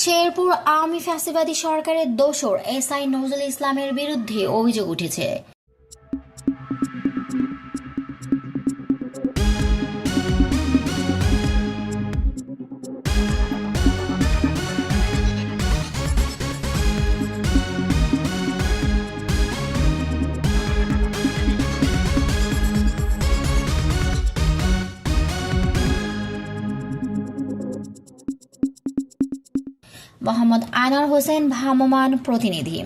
শেরপুর আওয়ামী ফ্যাসিবাদী সরকারের দোসর এসআই নজরুল ইসলামের বিরুদ্ধে অভিযোগ উঠেছে। মোহাম্মদ আনার হোসেন, ভ্রাম্যমাণ প্রতিনিধি।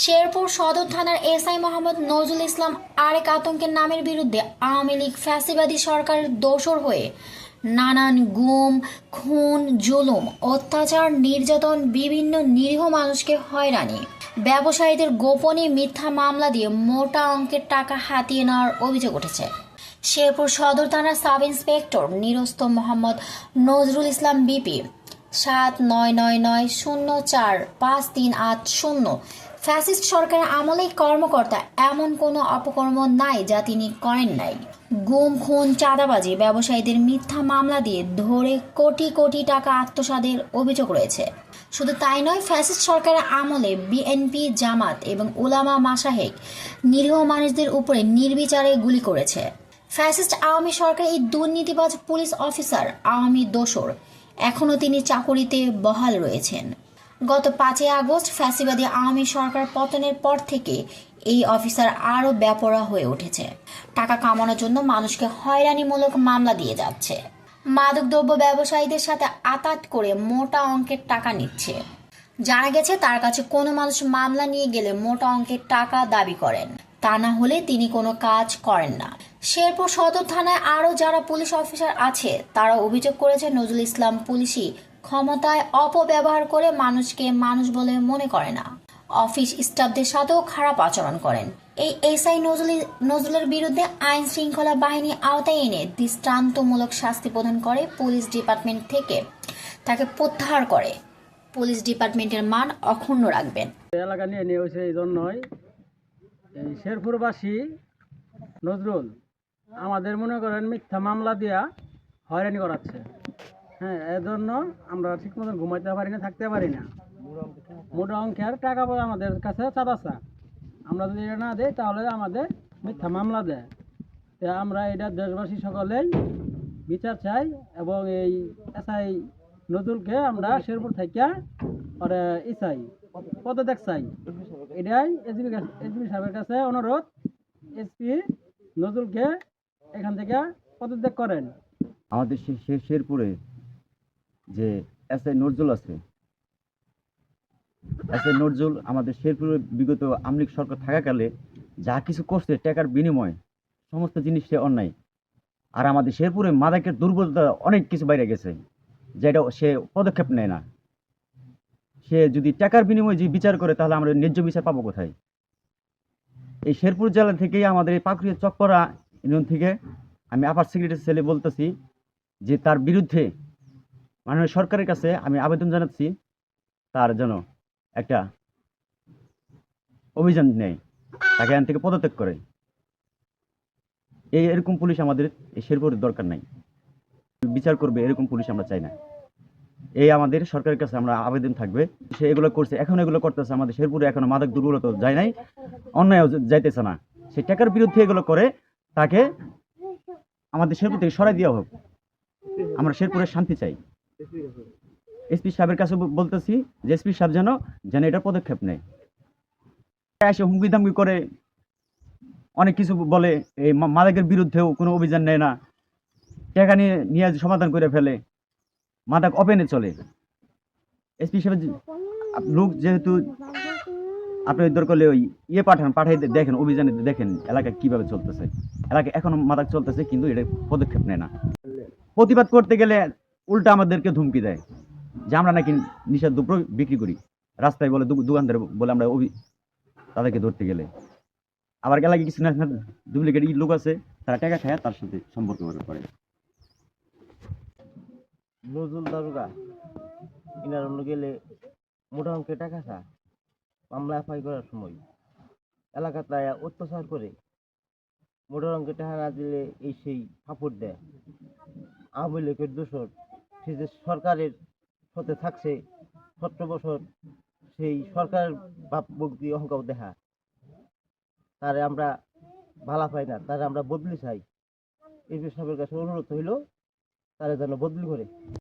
শেরপুর সদর থানার এসআই মোহাম্মদ নজরুল ইসলাম আরেক আতঙ্কের নামের বিরুদ্ধে আওয়ামী লীগ ফ্যাসিবাদী সরকারের দোসর হয়ে নানান গুম, খুন, জুলুম, অত্যাচার, নির্যাতন, বিভিন্ন নিরীহ মানুষকে হয়রানি, ব্যবসায়ীদের গোপনে মিথ্যা মামলা দিয়ে মোটা অঙ্কের টাকা হাতিয়ে নেওয়ার অভিযোগ উঠেছে। শেরপুর সদর থানার সাব ইন্সপেক্টর নিরস্ত মোহাম্মদ নজরুল ইসলাম বিপি সাত নয় নয় নয় শূন্য চার পাঁচ তিন আট শূন্য। ফ্যাসিস্ট সরকারের আমলেই কর্মকর্তা এমন কোনো অপকর্ম নাই যা তিনি করেন নাই। গুম, খুন, চাঁদাবাজি ব্যবসায়ীদের মিথ্যা মামলা দিয়ে ধরে কোটি কোটি টাকা আত্মসাদের অভিযোগ রয়েছে। শুধু তাই নয়, ফ্যাসিস্ট সরকারের আমলে বিএনপি, জামাত এবং উলামা মাসাহেক নিরীহ মানুষদের উপরে নির্বিচারে গুলি করেছে। ফ্যাসিস্ট আওয়ামী সরকার এই দুর্নীতিবাজ পুলিশ অফিসার আওয়ামী দোসর এখনও তিনি চাকুরিতে বহাল রয়েছেন। গত পাঁচই আগস্ট ফ্যাসিবাদী আওয়ামী সরকার পতনের পর থেকে এই অফিসার আরও ব্যাপরা হয়ে উঠেছে। টাকা কামানোর জন্য মানুষকে হয়রানিমূলক মামলা দিয়ে যাচ্ছে। মাদকদ্রব্য ব্যবসায়ীদের সাথে আতাত করে মোটা অঙ্কের টাকা নিচ্ছে। জানা গেছে, তার কাছে কোনো মানুষ মামলা নিয়ে গেলে মোটা অঙ্কের টাকা দাবি করেন। তা না হলে তিনি কোনো কাজ করেন না। শেরপুর সদর থানায় আরও যারা পুলিশ অফিসার আছে তারা অভিযোগ করেছে নজরুল ইসলাম পুলিশি ক্ষমতায় অপব্যবহার করে মানুষকে মানুষ বলে মনে করে না। অফিস স্টাফদের সাথেও খারাপ আচরণ করেন। এই এসআই নজরুল নজরুলের বিরুদ্ধে আইন শৃঙ্খলা বাহিনী আওতায় এনে দৃষ্টান্তমূলক শাস্তি প্রদান করে পুলিশ ডিপার্টমেন্ট থেকে তাকে প্রত্যাহার করে। পুলিশ ডিপার্টমেন্টের মান অক্ষুণ্ণ রাখবেন। এলাকা নিয়ে নিয়ে হয়েছে এই জন্যই শেরপুরবাসী নজরুল আমাদের মনে করেন মিথ্যা মামলা দিয়া হয়রানি করাচ্ছে। হ্যাঁ এর জন্য আমরা ঠিক মতন ঘুমাইতে পারি না, থাকতে পারি না। মোটা অঙ্কের টাকা পয়সা আমাদের কাছে চাঁদাচা আমরা যদি এটা না দিই, তাহলে আমাদের মিথ্যা মামলা দেয়। তো আমরা এটা দেশবাসী সকলেই বিচার চাই এবং এই এসআই নজরুলকে আমরা শেরপুর থেকে পরে ই চাই পদত্যাগ চাই। এটাই এসপি এসপি সাহেবের কাছে অনুরোধ। এসপি নজরুলকে এখান থেকে পদত্যাগ করেন। আমাদের শেরপুরে যে এস আই নজরুল আছে, এস আই নজরুল আমাদের শেরপুরে বিগত আমলিক সরকার থাকাকালে যা কিছু করছে টাকার বিনিময় সমস্ত জিনিস সে অন্যায়। আর আমাদের শেরপুরে মাদকের দুর্বলতা অনেক কিছু বাইরে গেছে, যেটা সে পদক্ষেপ নেয় না। সে যদি টাকার বিনিময়ে যদি বিচার করে, তাহলে আমরা ন্যায্য বিচার পাবো কোথায়? এই শেরপুর জেলা থেকেই আমাদের এই পাকুড়িয়া চকপরা ইউনিয়ন থেকে আমি আপার সেক্রেটারি ছেলে বলতেছি যে তার বিরুদ্ধে মাননীয় সরকারের কাছে আমি আবেদন জানাচ্ছি, তার যেন একটা অভিযান নেয়, তাকে এখান থেকে পদত্যাগ করে। এই এরকম পুলিশ আমাদের শেরপুরের দরকার নাই। বিচার করবে, এরকম পুলিশ আমরা চাই না। এই আমাদের সরকারের কাছে আমরা আবেদন থাকবে। সে এগুলো করছে, এখন এগুলো করতেছে আমাদের শেরপুরে, এখনও মাদক দুর্বলতা যায় নাই অন্যায় যাইতেছে না। সে টাকার বিরুদ্ধে এগুলো করে তাকে আমাদের শেরপুর থেকে সরাই দেওয়া হোক। আমরা শেরপুরের শান্তি চাই। এসপি সাহেবের কাছে বলতেছি যে, এসপি সাহেব যেন যেন এটা পদক্ষেপ নেয়। এসে হুমকি দামকি করে, অনেক কিছু বলে, এই মাদকের বিরুদ্ধেও কোনো অভিযান নেয় না। টাকা নিয়ে নিয়ে সমাধান করে ফেলে। মাদক ওপেনে চলে। এসপি সাহেব লোক যেহেতু আপনি দরকার হলে ওই ইয়ে পাঠান, পাঠাই দেখেন, অভিযানে দেখেন এলাকায় কীভাবে চলতেছে। এলাকায় এখনও মাদক চলতেছে, কিন্তু এটা পদক্ষেপ নেয় না। প্রতিবাদ করতে গেলে উল্টা আমাদেরকে ধুমকি দেয়, যে আমরা নাকি নিশা দ্রব্য বিক্রি করি। রাস্তায় বলে দোকানদার বলে আমরা অভি তাদেরকে ধরতে গেলে। আবার এলাকায় কিছু না ডুপ্লিকেট লোক আছে, তারা টাকা খায়, তার সাথে সম্পর্ক করে। নজরুল দারুগা, ইনার গেলে মোটা অঙ্কের টাকা চা মামলা এফআই করার সময়। এলাকাতে অত্যাচার করে। মোটা অঙ্কে টাকা দিলে এই সেই সাপোর্ট দেয়। আওয়ামী লীগের দোষর সে যে সরকারের সাথে থাকছে সতেরো বছর সেই সরকার বাপ ভক্তি অহংকার দেখা। তারে আমরা ভালা পাই না, তারে আমরা বদলি চাই। এই সাহেবের কাছে অনুরোধ হইল, তারা যেন বদলি করে।